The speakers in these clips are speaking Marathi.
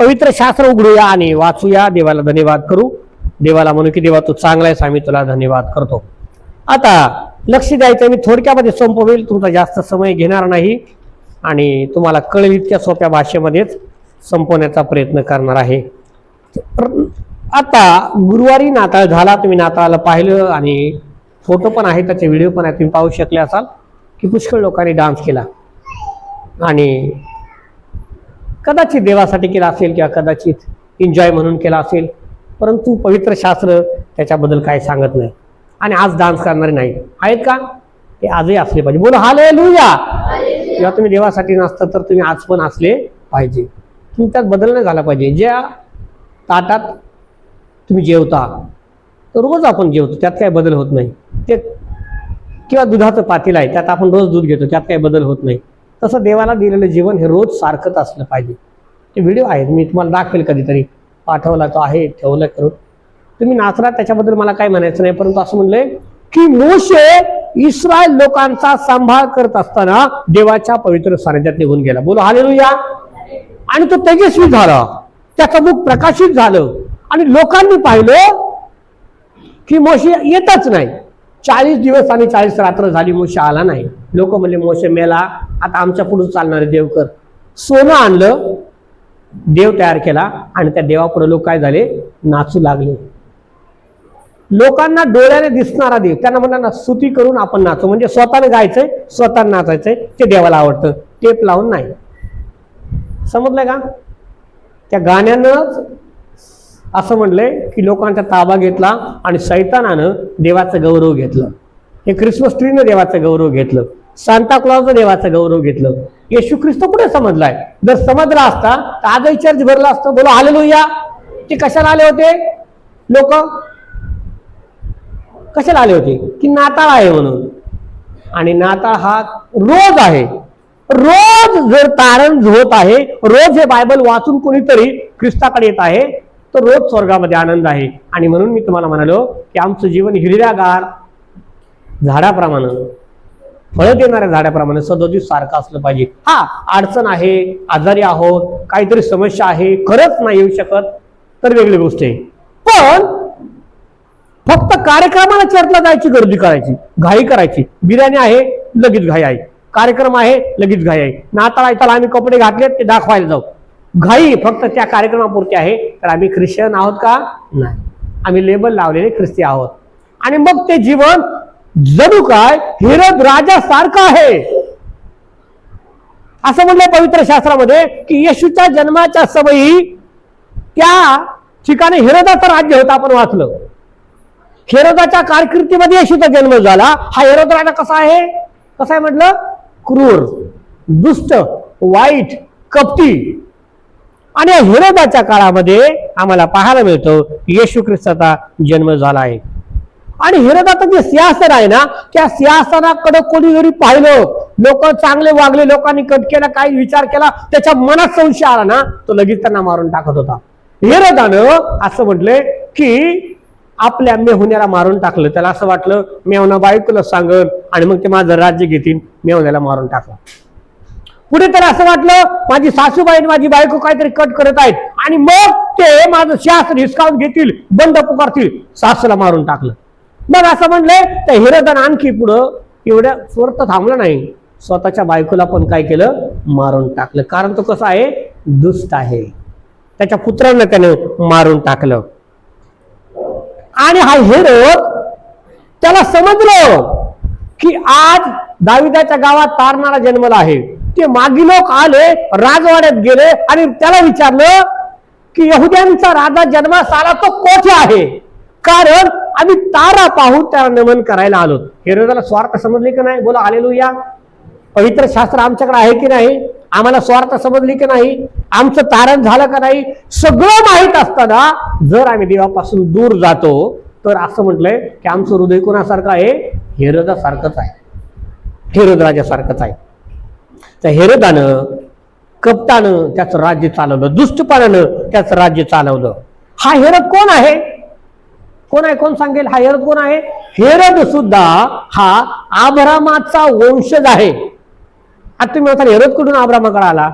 पवित्र शास्त्र उघडूया आणि वाचूया. देवाला धन्यवाद करू. देवाला म्हणू की देवा तू चांगला आहेस. आम्ही तुला धन्यवाद करतो. आता लक्ष द्यायचं मी थोडक्यामध्ये संपवेल. तुमचा जास्त समय घेणार नाही. आणि तुम्हाला कळेल इतक्या सोप्या भाषेमध्येच संपवण्याचा प्रयत्न करणार आहे. आता गुरुवारी नाताळ झाला. तुम्ही नाताळाला पाहिलं आणि फोटो पण आहे त्याचे व्हिडिओ पण आहे तुम्ही पाहू शकले असाल की पुष्कळ लोकांनी डान्स केला. आणि कदाचित देवासाठी केला असेल किंवा कदाचित एन्जॉय म्हणून केला असेल परंतु पवित्र शास्त्र त्याच्याबद्दल काय सांगत नाही. आणि आज डान्स करणारे नाही आहेत का? ते आजही असले पाहिजे. बोला हाले लुया जेव्हा तुम्ही देवासाठी नसता तर तुम्ही आज पण असले पाहिजे. तुम्ही त्यात बदल नाही झाला पाहिजे. ज्या ताटात तुम्ही जेवता तर रोज आपण जेवतो. त्यात काही बदल होत नाही. ते किंवा दुधाचं पातील आहे त्यात आपण रोज दूध घेतो. त्यात काही बदल होत नाही. तसं देवाला दिलेलं जीवन हे रोज सारखंच असलं पाहिजे. ते व्हिडिओ आहेत मी तुम्हाला दाखवेल कधीतरी. पाठवला तो आहे ठेवला करून. तुम्ही नाचला त्याच्याबद्दल मला काय म्हणायचं नाही परंतु असं म्हणलंय की मोशे इस्रायल लोकांचा सांभाळ करत असताना देवाच्या पवित्र सानिध्यात निघून गेला. बोलो हालेलुया. आणि तो तेजस्वी झाला. त्याचं मुख प्रकाशित झालं. आणि लोकांनी पाहिलं की मोशे येतच नाही. चाळीस दिवस आणि चाळीस रात्र झाली मोशे आला नाही. लोक म्हणले मोशे मेला आता आमच्या पुढे चालणारे देवकर. सोनं आणलं देव तयार केला आणि त्या देवापुढे लोक काय झाले? नाचू लागले. लोकांना डोळ्याने दिसणारा देव त्यांना म्हणणार स्तुती करून आपण नाचू. म्हणजे स्वतःने गायचंय स्वतः नाचायचंय ते देवाला आवडतं टेप लावून नाही. समजलंय का? त्या गाण्यानंच असं म्हणलंय की लोकांचा ताबा घेतला आणि सैतानानं देवाचं गौरव घेतलं. हे क्रिसमस ट्रीनं देवाचं गौरव घेतलं. सांता क्लॉजनं देवाचं गौरव घेतलं. येशू ख्रिस्त कुठे समजलाय. जर समजला असता तर आजही चर्च भरला असतं. बोला आलेलो या ते कशाला आले होते? लोक? कशाला आले होते? की नाताळ आहे म्हणून. आणि नाताळ हा रोज आहे. रोज जर तारण होत आहे रोज हे बायबल वाचून कोणीतरी ख्रिस्ताकडे येत आहे तर रोज स्वर्गामध्ये आनंद आहे. आणि म्हणून मी तुम्हाला म्हणालो की आमचं जीवन हिरव्यागार झाडाप्रमाणे. फळ देणाऱ्या झाडाप्रमाणे सदोदित सारखं असलं पाहिजे. हा अडचण आहे आजारी आहोत काहीतरी समस्या आहे खरंच नाही येऊ शकत तर वेगळी गोष्ट आहे. पण फक्त कार्यक्रमाला चर्चला जायची गर्दी करायची घाई करायची. बिर्याणी आहे लगेच घाई आहे. कार्यक्रम आहे लगेच घाई आहे. नाताळ आहे आम्ही कपडे घातले ते दाखवायला जाऊ. घाई फक्त त्या कार्यक्रमापुरती आहे तर आम्ही ख्रिश्चन आहोत का? नाही. आम्ही लेबल लावलेले ख्रिस्ती आहोत. आणि मग ते जीवन जणू काय? हिरद राजा सारखा आहे. असं म्हणलं पवित्र शास्त्रामध्ये की येशूच्या जन्माच्या सवयी त्या ठिकाणी हिरदाचं राज्य होतं आपण वाचलं. हिरदाच्या कारकिर्दीमध्ये येशूचा जन्म झाला. हा हिरद राजा कसा आहे? कसा आहे म्हटलं? क्रूर दुष्ट वाईट कपटी. आणि हिरदाच्या काळामध्ये आम्हाला पाहायला मिळतं येशू ख्रिस्ताचा जन्म झाला आहे. आणि हेरोदाचं जे सिंहासन आहे ना त्या सिंहासनाकडे कोणी जरी पाहिलं लोक चांगले वागले लोकांनी कट केला काही विचार केला त्याच्या मनात संशय आला ना तो लगेच त्यांना मारून टाकत होता. हिरदानं असं म्हटलंय की आपल्या मेहुण्याला मारून टाकलं. त्याला असं वाटलं मेहुना बायकोला सांगल आणि मग ते माझं राज्य घेतील मेवण्याला मारून टाकलं. पुढे तर असं वाटलं माझी सासूबाई आणि माझी बायको काहीतरी कट करत आहेत आणि मग ते माझं शास्त्र हिसकावून घेतील बंद पुकारतील सासूला मारून टाकलं. मग असं म्हणलंय तर हिरदान आणखी पुढं एवढ्या स्वरत थांबलं नाही. स्वतःच्या बायकोला पण काय केलं? मारून टाकलं. कारण तो कसा आहे? दुष्ट आहे. त्याच्या पुत्रांना त्याने मारून टाकलं. आणि हा हेरोद त्याला समजलं की आज दाविदाच्या गावात तारणारा जन्मला आहे. ते मागी लोक आले राजवाड्यात गेले आणि त्याला विचारलं की यहुद्यांचा राजा जन्मास आला तो कोठे आहे? कारण आम्ही तारा पाहून त्याला नमन करायला आलो. हेरोदाला स्वार्थ समजले की नाही? बोला आलेलो या पवित्र शास्त्र आमच्याकडे आहे की नाही? आम्हाला स्वार्थ समजली की नाही? आमचं तारण झालं का नाही? सगळं माहीत असताना जर आम्ही देवापासून दूर जातो तर असं म्हटलंय की आमचं हृदय कोणासारखं आहे? हेरोदासारखंच आहे. हेरोद राजासारखंच आहे. त्या हेरोदानं कपटानं त्याचं राज्य चालवलं दुष्टपणानं त्याचं राज्य चालवलं. हा हेरद कोण आहे? कोण आहे? कोण सांगेल? हा हेरद कोण आहे? हेरद सुद्धा हा आभ्रामाचा वंशज आहे. आता तुम्ही म्हणता हेरद कुठून आभ्रामाकडे आला?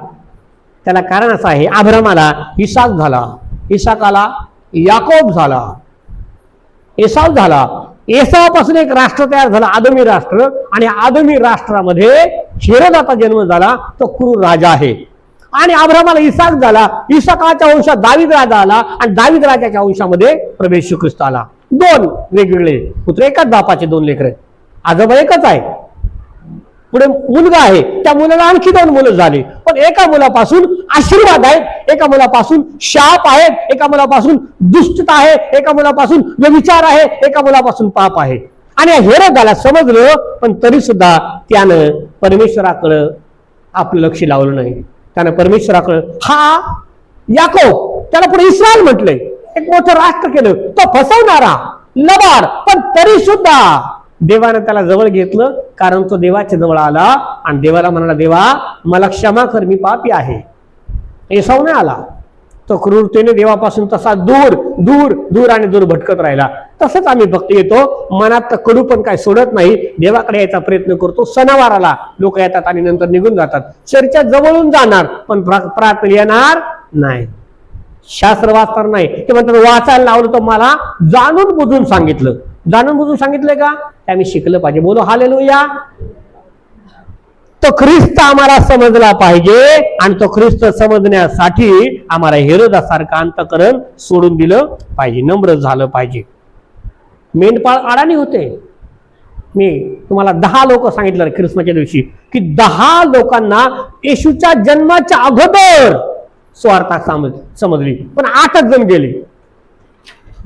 त्याला कारण असं आहे आभ्रामाला इसाक झाला. इसाकाला याकोब झाला. एसाव झाला. एसावापासून एक राष्ट्र तयार झालं आदमी राष्ट्र. आणि आदमी राष्ट्रामध्ये हेरोदाचा जन्म झाला तो क्रूर राजा आहे. आणि आभ्रामाला इसाक झाला इसाकाच्या वंशात दाविद राजा आला आणि दाविद राजाच्या वंशामध्ये प्रवेश ख्रिस्त आला. दोन वेगवेगळे पुत्र एकाच बापाचे दोन लेकर आजोबा एकच आहे. पुढे मुलगा आहे. त्या मुलाला आणखी दोन मुलं झाली. पण एका मुलापासून आशीर्वाद आहेत एका मुलापासून शाप आहेत एका मुलापासून दुष्टता आहे एका मुलापासून व्यविचार आहे एका मुलापासून पाप आहे. आणि हेरोदाला समजलं पण तरी सुद्धा त्यानं परमेश्वराकडं आपलं लक्ष लावलं नाही. त्यानं परमेश्वराकडं हा याकोब त्याला पुढे इस्रायल म्हटलंय एक मोठं राष्ट्र केलं. तो फसवणारा लबाड पण तरी सुद्धा देवानं त्याला जवळ घेतलं कारण तो देवाच्या जवळ आला आणि देवाला म्हणाला देवा मला क्षमा कर मी पापी आहे. एसाव नाही आला. तो क्रूरतेने देवापासून तसा दूर दूर दूर आणि दूर भटकत राहिला. तसंच आम्ही फक्त येतो. मनात तर कडू पण काय सोडत नाही. देवाकडे यायचा प्रयत्न करतो. सणावाराला लोक येतात आणि नंतर निघून जातात. चर्चा जवळून जाणार पण प्रा- प्रार्थना येणार नाही. शास्त्र वाचणार नाही. ते म्हणतात वाचायला लावलं तर मला जाणून बुजून सांगितलं. जाणून बुजून सांगितलंय का? ते आम्ही शिकलं पाहिजे. बोलो हालेलुया. तो ख्रिस्त आम्हाला समजला पाहिजे आणि तो ख्रिस्त समजण्यासाठी आम्हाला हिरोदासारखं अंतकरण सोडून दिलं पाहिजे. नम्र झालं पाहिजे. मेंढपाळ अडाणी होते. मी तुम्हाला दहा लोक सांगितलं ख्रिसमाच्या दिवशी की दहा लोकांना येशूच्या जन्माच्या अगोदर स्वार्था समज समजली. पण आठच जण गेले.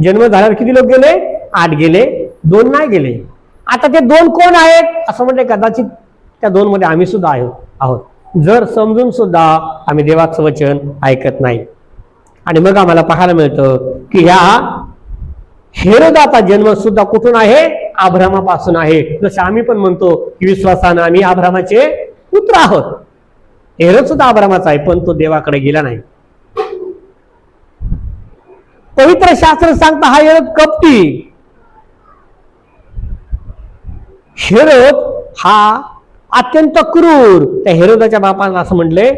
जन्म झाल्यावर किती लोक गेले? आठ गेले दोन नाही गेले. आता ते दोन कोण आहेत? असं म्हणजे कदाचित त्या दोन मध्ये आम्ही सुद्धा आहोत आहोत. जर समजून सुद्धा आम्ही देवाचं वचन ऐकत नाही. आणि मग आम्हाला पाहायला मिळतं की ह्या हेरोदाचा जन्म सुद्धा कुठून आहे? आभ्रामापासून आहे. जसं आम्ही पण म्हणतो की विश्वासानं आम्ही आभ्रामाचे पुत्र आहोत. हेरोद सुद्धा आभ्रामाचा आहे पण तो देवाकडे गेला नाही. पवित्र शास्त्र सांगता हा हेरोद कपटी. हेरोद हा अत्यंत क्रूर. त्या हेरोदाच्या बापाला असं म्हटलंय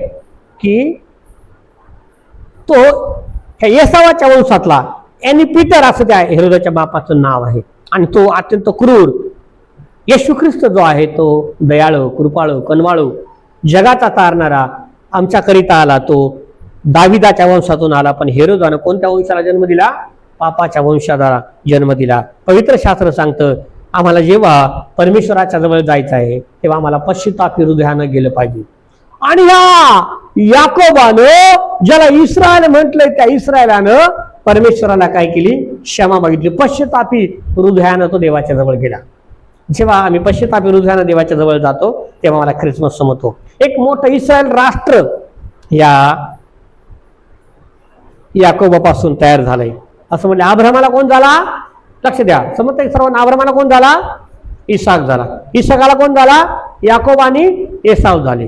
की तो ह्या येसावाच्या वंशातला एनी पीटर असं त्या हिरोदाच्या बापाचं नाव आहे. आणि तो अत्यंत क्रूर. येशू ख्रिस्त जो आहे तो दयाळू कृपाळू कनवाळू जगाचा तारणारा आमच्याकरिता आला तो. दाविदाच्या वंशातून आला पण हेरोदानं कोणत्या वंशाला जन्म दिला? पापाच्या वंशाला जन्म दिला. पवित्र शास्त्र सांगतं आम्हाला जेव्हा परमेश्वराच्या जवळ जायचं आहे तेव्हा आम्हाला पश्चितापी हृदयानं गेलं पाहिजे. आणि या याकोबानं ज्याला इस्रायल म्हटलंय त्या इस्रायलानं परमेश्वराला काय केली? क्षमा मागितली. पश्चतापी हृदयानं तो देवाच्या जवळ गेला. जेव्हा आम्ही पश्चितापी हृदयानं देवाच्या जवळ जातो तेव्हा मला ख्रिसमस समजतो. एक मोठं इस्रायल राष्ट्र या याकोबापासून तयार झालंय. असं म्हणजे आभ्रमाला कोण झाला? लक्ष द्या. समजतं सर्वांना आभ्रमाला कोण झाला? इसाक झाला. इसाकाला कोण झाला? याकोब आणि एसाव झाले.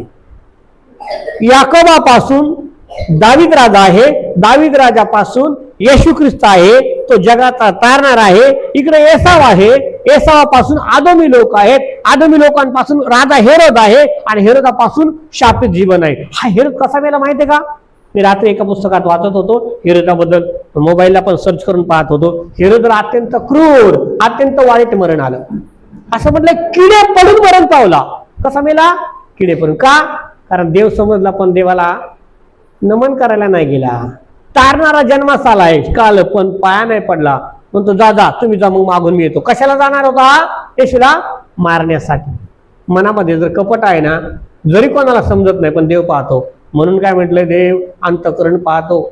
याकोबापासून दाविद राजा आहे. दाविद राजापासून येशू ख्रिस्त आहे तो जगाचा तारणार आहे. इकडे एसाव आहे. एसावापासून आदमी लोक आहेत. आदमी लोकांपासून राजा हेरोद आहे आणि हेरोदापासून शापित जीवन आहे. हा हेरोद कसा वेळेला माहिती आहे का? मी रात्री एका पुस्तकात वाचत होतो हिरदाबद्दल. मोबाईलला पण सर्च करून पाहत होतो. हेरोद अत्यंत क्रूर अत्यंत वाईट मरण आलं. असं म्हटलं किडे पडून मरण पावला. कसा मेला? किडे पडून. का? कारण देव समजला पण देवाला नमन करायला नाही गेला. तारणारा जन्मास आलाय काल पण पाया नाही पडला. म्हणतो जा जा तुम्ही जा मग मागून मी येतो. कशाला जाणार होता? येशूला मारण्यासाठी. मनामध्ये जर कपट आहे ना जरी कोणाला समजत नाही पण देव पाहतो. म्हणून काय म्हटलंय देव अंतकरण पाहतो.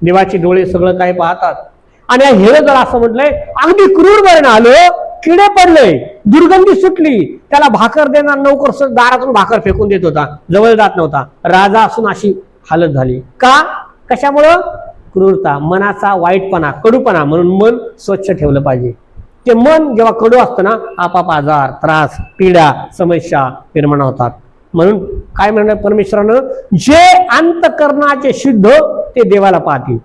देवाचे डोळे सगळं काय पाहतात. आणि हे जर असं म्हटलंय अगदी क्रूर वर्ण आलो किडे पडले दुर्गंधी सुटली त्याला भाकर देणार नवकर दारातून भाकर फेकून देत होता. जवळ जात नव्हता. राजा असून अशी हालत झाली. का? कशामुळं? क्रूरता मनाचा वाईटपणा कडूपणा म्हणून मन स्वच्छ ठेवलं पाहिजे. ते मन जेव्हा कडू असतं ना आपाप आजार त्रास पीडा समस्या निर्माण होतात. म्हणून काय म्हणणार परमेश्वरानं? जे अंतकरणाचे शुद्ध ते देवाला पाहतील.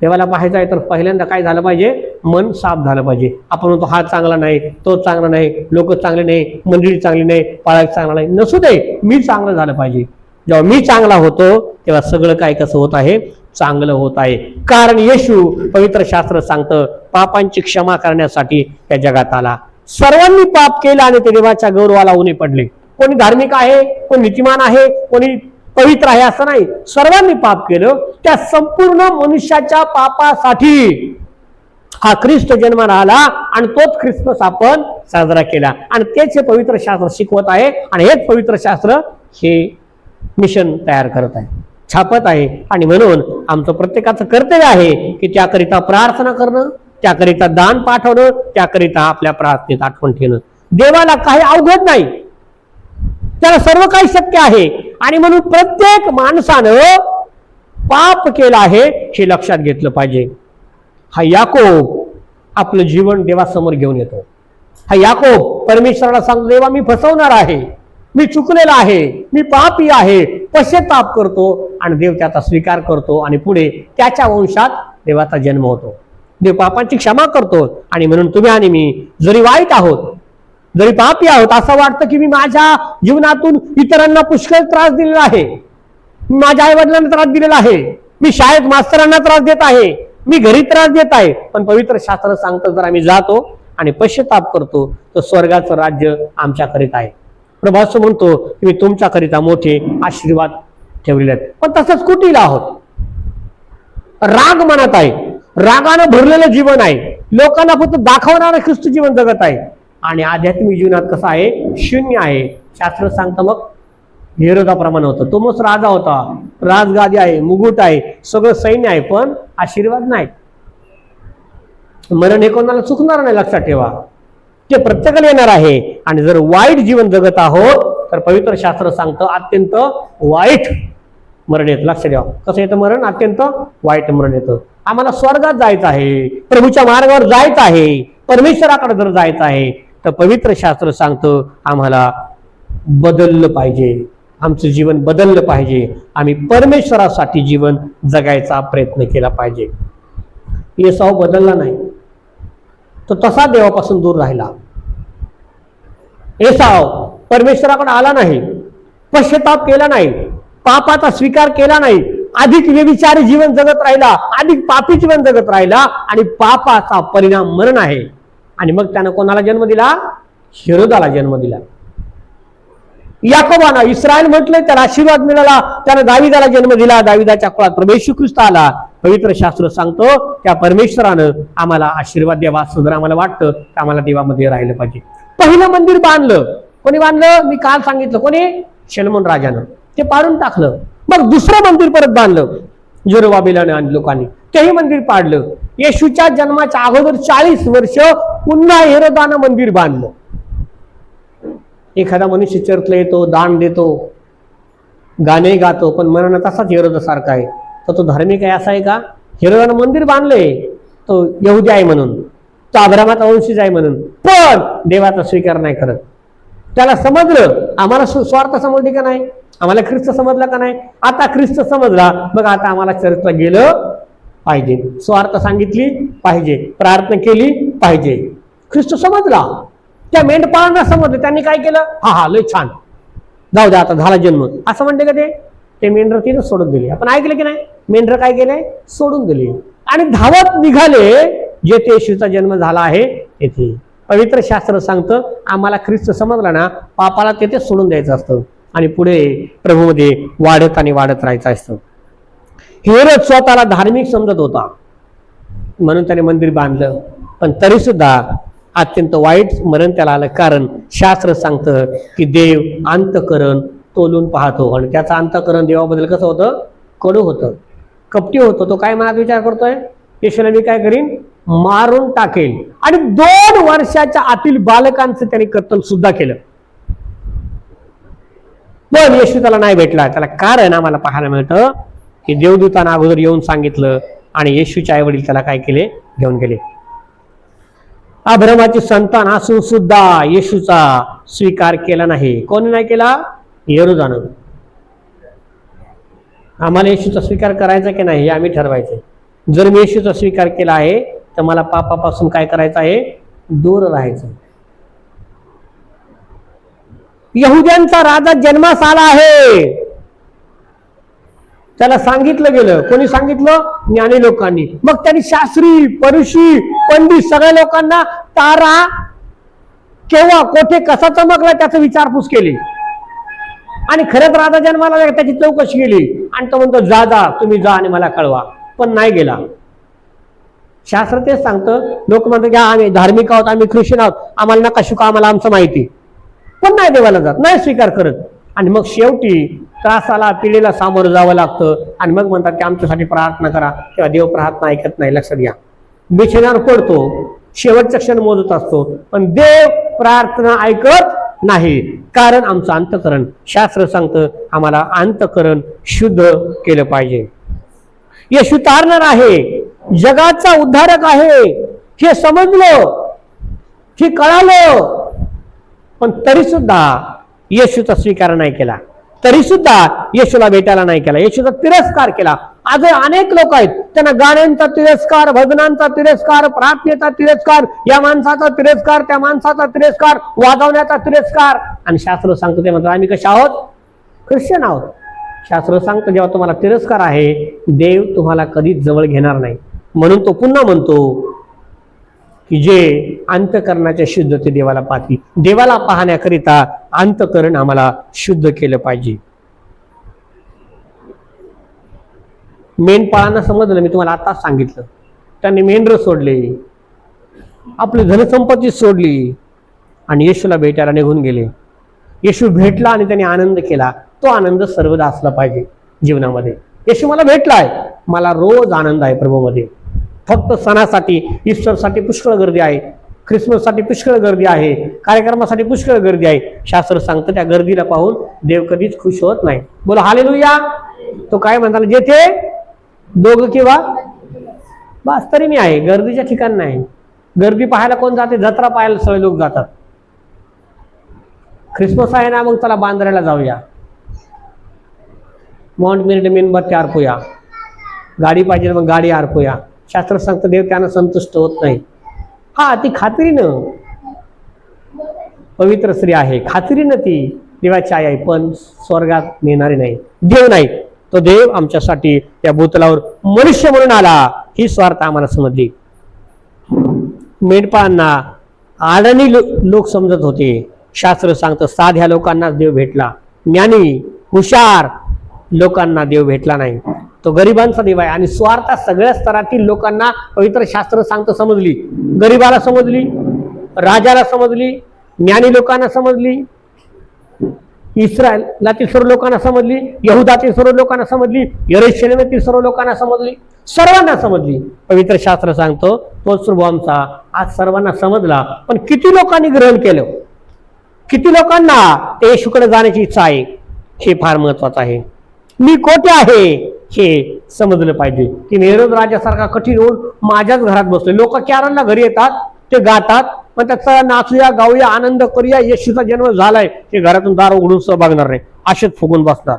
देवाला पाहायचं आहे तर पहिल्यांदा काय झालं पाहिजे? मन साफ झालं पाहिजे. आपण म्हणतो हा चांगला नाही तो चांगला नाही लोक चांगले नाही मंडळी चांगली नाही पाळायला चांगला नाही. नसू दे मी चांगलं झालं पाहिजे. जेव्हा मी चांगला होतो तेव्हा सगळं काय कसं होत आहे? चांगलं होत आहे. कारण येशू पवित्र शास्त्र सांगतं पापांची क्षमा करण्यासाठी त्या जगात आला. सर्वांनी पाप केलं आणि ते देवाच्या गौरवाला उणे पडले. कोणी धार्मिक आहे कोणी नीतिमान आहे कोणी पवित्र आहे असं नाही. सर्वांनी पाप केलं. त्या संपूर्ण मनुष्याच्या पापासाठी हा ख्रिस्त जन्माला आला आणि तोच ख्रिसमस आपण साजरा केला. आणि तेच हे पवित्र शास्त्र शिकवत आहे. आणि हेच पवित्र शास्त्र हे मिशन तयार करत आहे. छापत आहे. आणि म्हणून आमचं प्रत्येकाचं कर्तव्य आहे की त्याकरिता प्रार्थना करणं त्याकरिता दान पाठवणं त्याकरिता आपल्या प्रार्थनेत आठवण ठेवणं. देवाला काही अवघड नाही. त्याला सर्व काही शक्य आहे. आणि म्हणून प्रत्येक माणसानं पाप केलं आहे हे लक्षात घेतलं पाहिजे. हा याकोब आपलं जीवन देवासमोर घेऊन येतो. हा याकोब परमेश्वराला सांगतो देवा मी फसवणार आहे. मी चुकलेला आहे मी पापी आहे पश्चाताप करतो? आणि देव त्याचा स्वीकार करतो आणि पुढे त्याच्या वंशात देवाचा जन्म होतो. देव पापांची क्षमा करतो आणि म्हणून तुम्ही आणि मी जरी वाईट आहोत जरी पापी आहोत असं वाटतं की मी माझ्या जीवनातून इतरांना पुष्कळ त्रास दिलेला आहे. मी माझ्या आई वडिलांना त्रास दिलेला आहे. मी शाळेत मास्तरांना त्रास देत आहे. मी घरी त्रास देत आहे. पण पवित्र शास्त्र सांगतं जर आम्ही जातो आणि पश्चाताप करतो तर स्वर्गाचं राज्य आमच्याकरीत आहे. प्रभास म्हणतो की मी तुमच्याकरिता मोठे आशीर्वाद ठेवलेले आहेत. पण तसंच कुटीला आहोत? राग मनात आहे. रागानं भरलेलं जीवन आहे. लोकांना फक्त दाखवणारं ख्रिस्त जीवन जगत आहे. आणि आध्यात्मिक जीवनात कसं आहे? शून्य आहे. शास्त्र सांगतं मग. विरोधाप्रमाणे होतं. तो मस्त राजा होता. राजगादी आहे मुगुट आहे सगळं सैन्य आहे पण आशीर्वाद नाही. मरण हे कोणाला चुकणार नाही लक्षात ठेवा. ते प्रत्येकाला येणार आहे. आणि जर वाईट जीवन जगत आहोत तर पवित्र शास्त्र सांगतं अत्यंत वाईट मरण येतं. लक्ष द्या कसं येतं मरण? अत्यंत वाईट मरण येतं. आम्हाला स्वर्गात जायचं आहे प्रभूच्या मार्गावर जायचं आहे परमेश्वराकडे जर जायचं आहे तर पवित्र शास्त्र सांगतं आम्हाला बदललं पाहिजे. आमचं जीवन बदललं पाहिजे. आम्ही परमेश्वरासाठी जीवन जगायचा प्रयत्न केला पाहिजे. येसाव बदलला नाही. तो तसा देवापासून दूर राहिला. एसाव परमेश्वराकडे आला नाही पश्चाताप केला नाही पापाचा स्वीकार केला नाही अधिक व्यविचारी जीवन जगत राहिला अधिक पापी जीवन जगत राहिला आणि पापाचा परिणाम मरण आहे. आणि मग त्यानं कोणाला जन्म दिला? शिरोदाला जन्म दिला. याकोबानं इस्रायल म्हटलं त्याला आशीर्वाद मिळाला त्यानं दाविदाला जन्म दिला दाविदाच्या कुळात प्रभेशू ख्रिस्त आला. पवित्र शास्त्र सांगतो त्या परमेश्वरानं आम्हाला आशीर्वाद द्यावा असं जर आम्हाला वाटतं तर आम्हाला देवामध्ये राहिलं पाहिजे. पहिलं मंदिर बांधलं. कोणी बांधलं? मी काल सांगितलं. कोणी? शलमन राजानं. ते पाडून टाकलं. मग दुसरं मंदिर परत बांधलं. जुरवाबिलाने आणि लोकांनी. तेही मंदिर पाडलं. येशूच्या जन्माच्या अगोदर चाळीस वर्ष पुन्हा हेरोदानं मंदिर बांधलं. एखादा मनुष्य चर्चला येतो दान देतो. गाणे गातो पण मनानं तसाच हेरोदासारखा आहे. तर तो धार्मिक आहे असा आहे का? हेरोदानं मंदिर बांधलंय तो येऊदी आहे म्हणून तो अब्रामाचा वंशीज आहे म्हणून. पण देवाचा स्वीकार नाही करत. त्याला समजलं आम्हाला स्वार्थ समजली का नाही? आम्हाला ख्रिस्त समजला का नाही? आता ख्रिस्त समजला. मग आता आम्हाला चरित्र गेलं पाहिजे. स्वार्थ सांगितली पाहिजे. प्रार्थना केली पाहिजे. ख्रिस्त समजला. त्या मेंढपाळांना समजलं. त्यांनी काय केलं? हा हा लय छान. जाऊ द्या आता झाला जन्म. असं म्हणते का ते? ते मेंढर तिने सोडून दिले. आपण ऐकलं की नाही? मेंढर काय केलंय? सोडून दिली. आणि धावत निघाले जेथे येशूचा जन्म झाला आहे येथे पवित्र शास्त्र सांगतं आम्हाला ख्रिस्त समजला ना पापाला तेथे सोडून द्यायचं असतं. आणि पुढे प्रभूमध्ये वाढत आणि वाढत राहायचं असतं. हेरच स्वतःला धार्मिक समजत होता. म्हणून त्याने मंदिर बांधलं. पण तरी सुद्धा अत्यंत वाईट मरण त्याला आलं. कारण शास्त्र सांगतं की देव अंतकरण तोलून पाहतो. आणि त्याचं अंतकरण देवाबद्दल कसं होतं? कडू होतं. कपटी होतं. तो काय मनात विचार करतोय? येशूला मी काय करीन? मारून टाकेल आणि दोन वर्षाच्या आतील बालकांचं त्याने कत्तल सुद्धा केलं. पण येशू त्याला नाही भेटला. त्याला कारण आम्हाला पाहायला मिळतं की देवदूतानं अगोदर येऊन सांगितलं आणि येशूचे आई वडील त्याला काय केले? घेऊन गेले. अभ्रमाची संतान असून सुद्धा येशूचा स्वीकार केला नाही. कोणी नाही केला? येरुदानं आम्हाला येशूचा स्वीकार करायचा की नाही हे आम्ही ठरवायचं जर मी येशूचा स्वीकार केला आहे तर मला पापापासून काय करायचं आहे? दूर राहायचं यहुद्यांचा राजा जन्मास आला आहे. त्याला सांगितलं गेलं. कोणी सांगितलं? ज्ञानी लोकांनी. मग त्यांनी शास्त्री परुषी पंडित सगळ्या लोकांना तारा केव्हा कोठे कसा चमकला त्याचं विचारपूस केली. आणि खरंच राधा जन्माला त्याची चौकशी केली. आणि तो म्हणतो जा जा तुम्ही जा आणि मला कळवा. पण नाही गेला. शास्त्र तेच सांगतं. लोक म्हणतात की आम्ही धार्मिक आहोत आम्ही ख्रिश्चन आहोत. आम्हाला नका शिका आम्हाला आमचं माहिती. पण नाही देवाला जात नाही स्वीकार करत. आणि मग शेवटी त्रासाला पिढीला सामोरं जावं लागतं. आणि मग म्हणतात की आमच्यासाठी प्रार्थना करा. किंवा देव प्रार्थना ऐकत नाही लक्षात घ्या. बिछाण्यावर पडतो. शेवटचा क्षण मोजत असतो. पण देव प्रार्थना ऐकत नाही. कारण आमचं अंतकरण शास्त्र सांगतं आम्हाला अंतकरण शुद्ध केलं पाहिजे. येशू तारणार आहे. जगाचा उद्धारक आहे. हे समजलं. हे कळालं. पण तरी सुद्धा येशूचा स्वीकार नाही केला. तरी सुद्धा येशूला भेटायला नाही केला. येशूचा तिरस्कार केला. आज अनेक लोक आहेत. त्यांना गाण्यांचा तिरस्कार भजनांचा तिरस्कार प्रार्थनेचा तिरस्कार या माणसाचा तिरस्कार त्या माणसाचा तिरस्कार वाजवण्याचा तिरस्कार. आणि शास्त्र सांगतो ते म्हणतात आम्ही कशा आहोत? ख्रिश्चन आहोत. शास्त्र सांगतं जेव्हा तुम्हाला तिरस्कार आहे देव तुम्हाला कधीच जवळ घेणार नाही. म्हणून तो पुन्हा म्हणतो की जे अंतकरणाच्या शुद्धते देवाला पाहती देवाला पाहण्याकरिता अंतकरण आम्हाला शुद्ध केलं पाहिजे. मेंढपाळांना समजलं मी तुम्हाला आताच सांगितलं. त्यांनी मेंढर सोडले. आपली धनसंपत्ती सोडली. आणि येशूला भेटायला निघून गेले. येशू भेटला आणि त्याने आनंद केला. तो आनंद सर्वदा असला पाहिजे जीवनामध्ये. येशू मला भेटलाय. मला रोज आनंद आहे प्रभूमध्ये. फक्त सणासाठी ईस्टरसाठी पुष्कळ गर्दी आहे. ख्रिसमससाठी पुष्कळ गर्दी आहे. कार्यक्रमासाठी पुष्कळ गर्दी आहे. शास्त्र सांगतं त्या गर्दीला पाहून देव कधीच खुश होत नाही. बोला हालेलुया. तो काय म्हणताना जेथे दोघं किंवा बस तरी मी आहे. गर्दीच्या ठिकाण नाही. गर्दी पाहायला कोण जाते? जत्रा पाहायला सगळे लोक जातात. ख्रिसमस आहे ना मग त्याला बांद्र्याला जाऊया. माउंट मिनिट मेनबत्ती अर्पूया गाडी पाहिजे मग गाडी अर्पूया शास्त्र सांगतं देव त्यांना संतुष्ट होत नाही. हा ती खात्रीनं पवित्र स्त्री आहे. खात्रीनं ती देवाची आई आहे पण स्वर्गात नेणारी नाही. देव नाही. तो देव आमच्यासाठी त्या भूतलावर मनुष्य म्हणून आला. ही स्वार्थ आम्हाला समजली. मेंढपाळांना आडणी लो- लोक समजत होते. शास्त्र सांगतं साध्या लोकांनाच देव भेटला. ज्ञानी हुशार लोकांना देव भेटला नाही. तो गरिबांचा देव आहे. आणि स्वार्थ सगळ्या स्तरातील लोकांना पवित्र शास्त्र सांगतं समजली. गरिबाला समजली राजाला समजली ज्ञानी लोकांना समजली इस्रायलातील सर्व लोकांना समजली यहुदातील सर्व लोकांना समजली यरेशलेमेतील सर्व लोकांना समजली सर्वांना समजली. पवित्र शास्त्र सांगतो तोच प्रभू आमचा आज सर्वांना समजला पण किती लोकांनी ग्रहण केलं? किती लोकांना? ते शुकडे जाण्याची इच्छा आहे. हे फार महत्वाचं आहे. मी कोठे आहे? हे समजलं पाहिजे. की नेहरू राजासारखा कठीण होऊन माझ्याच घरात बसले लोक कॅरनला घरी येतात ते गातात पण त्याचा नाचूया गाऊया आनंद करूया येशूचा जन्म झालाय ते घरातून दार उघडून सहभागणार नाही. असेच फुगून बसणार.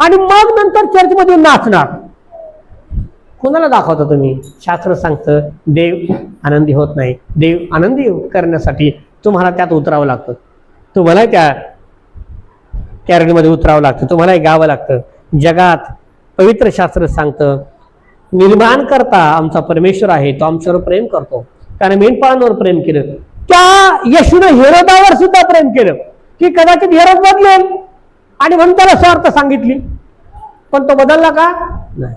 आणि मग नंतर चर्चमध्ये नाचणार. कोणाला दाखवता तुम्ही? शास्त्र सांगतं देव आनंदी होत नाही. देव आनंदी करण्यासाठी तुम्हाला त्यात उतरावं लागतं. तुम्हाला त्या कॅरडीमध्ये उतरावं लागतं. तुम्हाला हे गावं लागतं. जगात पवित्र शास्त्र सांगतं. निर्माण करता आमचा परमेश्वर आहे तो आमच्यावर प्रेम करतो. त्याने मेंढपाळांवर प्रेम केलं. त्या यशूनं हेरोदावर सुद्धा प्रेम केलं. की कदाचित हेरोद बदलेल आणि म्हणून त्याला स्वार्थ सांगितली. पण तो बदलला का? नाही.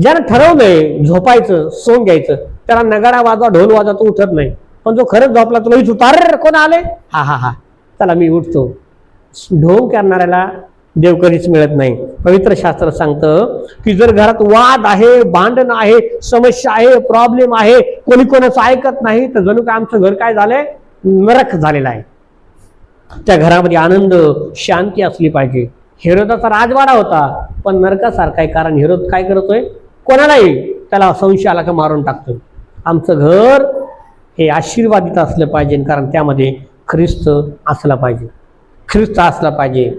ज्यानं ठरवलंय झोपायचं सोन घ्यायचं त्याला नगारा वाजवा ढोल वाजवा तो उठत नाही. पण जो खरंच झोपला तुला विचारू अरे कोण आले? हा हा हा. चला मी उठतो. ढोंग करणाऱ्याला देव कधीच मिळत नाही. पवित्र शास्त्र सांगतं की जर घरात वाद आहे भांडण आहे समस्या आहे प्रॉब्लेम आहे कोणी कोणाचं ऐकत नाही तर जणू काय आमचं घर काय झालंय? नरक झालेलं आहे. त्या घरामध्ये आनंद शांती असली पाहिजे. हिरोदाचा राजवाडा होता पण नरकासारखा आहे कारण हिरोद काय करतोय? कोणालाही त्याला संशय आला का मारून टाकतोय आमचं घर हे आशीर्वादित असलं पाहिजे कारण त्यामध्ये ख्रिस्त असला पाहिजे. ख्रिस्त असला पाहिजे.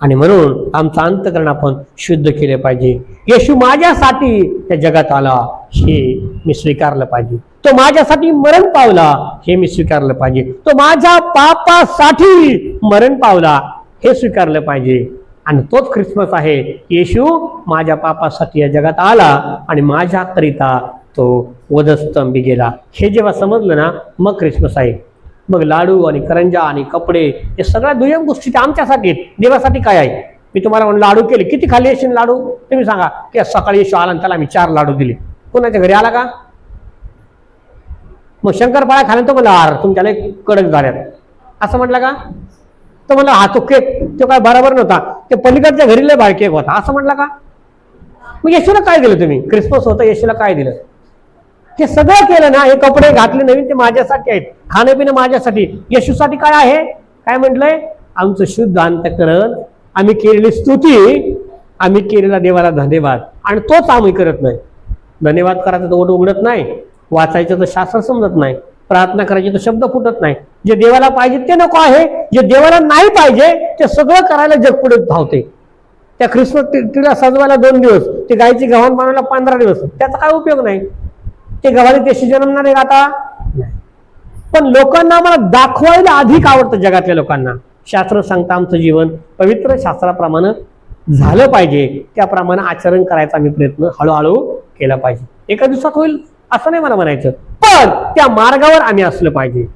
आणि म्हणून आमचं अंतकरण आपण शुद्ध केले पाहिजे. येशू माझ्यासाठी त्या जगात आला हे मी स्वीकारलं पाहिजे. तो माझ्यासाठी मरण पावला हे मी स्वीकारलं पाहिजे. तो माझ्या पापासाठी मरण पावला हे स्वीकारलं पाहिजे. आणि तोच ख्रिसमस आहे. येशू माझ्या पापासाठी या जगात आला आणि माझ्याकरिता तो वधस्तंभी गेला. हे जेव्हा समजलं ना मग ख्रिसमस आहे. मग लाडू आणि करंजा आणि कपडे हे सगळ्या दुय्यम गोष्टी त्या आमच्यासाठी आहेत. देवासाठी काय आहे? मी तुम्हाला म्हणून लाडू केले. किती खाली येशील लाडू? तुम्ही सांगा. की सकाळी येशू आला त्याला आम्ही चार लाडू दिले. कोणाच्या घरी आला का? मग शंकरपाळा खाल्ल्या तो मला आर तुमच्याला एक कडक झाल्यात. असं म्हटलं का? तो म्हणला हा तो केक तो काय बरोबर नव्हता. ते पलीकडच्या घरी लय भारी केक होता. असं म्हटलं का? मग येशूला काय दिलं तुम्ही? क्रिसमस होतं येशूला काय दिलं? ते सगळं केलं ना हे कपडे घातले नवीन ते माझ्यासाठी आहेत. खाणं पिणं माझ्यासाठी. येशूसाठी काय आहे? काय म्हटलंय? आमचं शुद्ध अंतकरण. आम्ही केलेली स्तुती आम्ही केलेला देवाला धन्यवाद. आणि तोच आम्ही करत नाही. धन्यवाद करायचं तर ओढ उघडत नाही. वाचायचं तर शास्त्र समजत नाही. प्रार्थना करायची तर शब्द फुटत नाही. जे देवाला पाहिजे ते नको आहे. जे देवाला नाही पाहिजे ते सगळं करायला जग पुढे धावते. त्या ख्रिसमस तिला सजवायला दोन दिवस. ते गायची गव्हाण बनवायला पंधरा दिवस. त्याचा काय उपयोग नाही? ते गव्हाने देशी जन्मणार आहे आता? पण लोकांना मला दाखवायला अधिक आवडतं जगातल्या लोकांना. शास्त्र सांगतं आमचं जीवन पवित्र शास्त्राप्रमाणे झालं पाहिजे. त्याप्रमाणे आचरण करायचा आम्ही प्रयत्न हळूहळू केला पाहिजे. एका दिवसात होईल असं नाही मला म्हणायचं. पण त्या मार्गावर आम्ही असलं पाहिजे.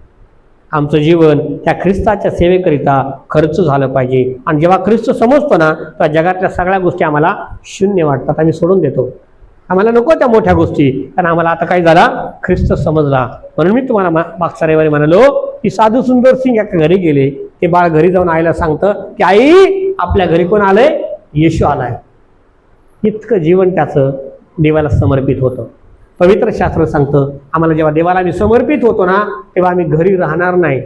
आमचं जीवन त्या ख्रिस्ताच्या सेवेकरिता खर्च झालं पाहिजे. आणि जेव्हा ख्रिस्त समजतो ना तेव्हा जगातल्या सगळ्या गोष्टी आम्हाला शून्य वाटतात. आम्ही सोडून देतो. आम्हाला नको त्या मोठ्या गोष्टी. कारण आम्हाला आता काय झाला? ख्रिस्त समजला. म्हणून मी तुम्हाला मा- मागच्या रविवारी म्हणालो की साधू सुंदर सिंग एका घरी गेले. ते बाळ घरी जाऊन आईला सांगतं की आई आपल्या घरी कोण आलंय? येशू आलाय. इतकं जीवन त्याचं देवाला समर्पित होतं. पवित्र शास्त्र सांगतं आम्हाला जेव्हा देवाला आम्ही समर्पित होतो ना तेव्हा आम्ही घरी राहणार नाही.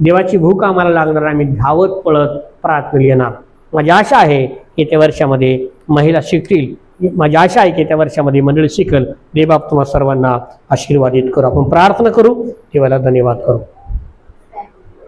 देवाची भूक आम्हाला लागणार आम्ही धावत पळत प्रार्थनेला येणार. माझी आशा आहे येत्या वर्षामध्ये महिला शिकतील. माझी आशा आहे की त्या वर्षामध्ये मंडळी शिकल. देवबाप तुम्हा सर्वांना आशीर्वादित करू. आपण प्रार्थना करू. देवाला धन्यवाद करू.